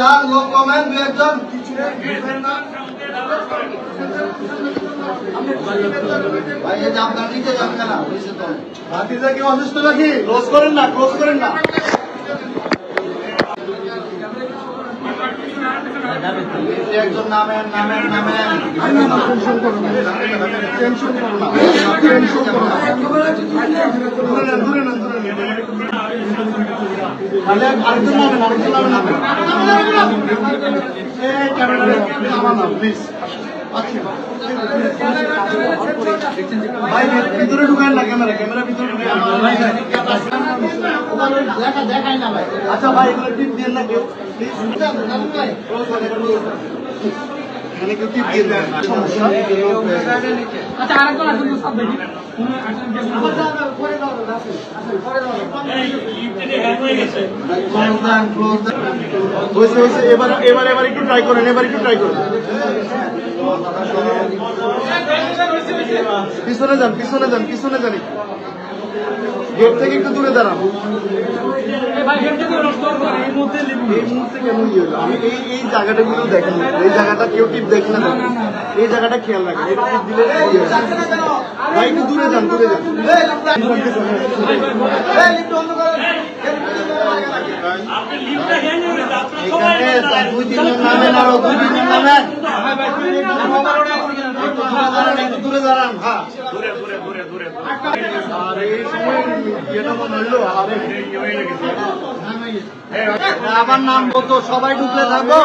যান একজন না ভাতিজা নামেন নামেন নামেন টেনশন না তাহলে আরেকজন নামেন আরেকজন নামেন প্লিজ। আচ্ছা। ভাই ভিতরে ঢুকান না ক্যামেরা ক্যামেরা ভিতরে ঢুকান। দেখা দেখাই না ভাই। আচ্ছা ভাই এগুলো টিপ দিয়ে না কেউ। প্লিজ। এখানে কেউ টিপ দিয়ে দেন সমস্যা? আচ্ছা আরেকজন আসুন সব দেখি এবার এবার এবার একটু ট্রাই করেন এবার একটু ট্রাই করেন পিছনে যান পিছনে যান পিছনে যান। গেট থেকে একটু দূরে দাঁড়ান। এই মুহূর্তে কেন ইয়ে হলো? আমি এই এই জায়গাটা গুলো দেখেন। এই জায়গাটা কেউ টিপ দেখে না। এই জায়গাটা খেয়াল রাখেন। এটা টিপ দিলে। ভাই একটু দূরে যান দূরে যান। দুই তিনজন নামেন আরও দুই তিনজন নামেন। ঘুরে দাঁড়ান হ্যাঁ ঘুরে ঘুরে ঘুরে ঘুরে সময় আমার নাম বলতো সবাই ঢুকলে থাকো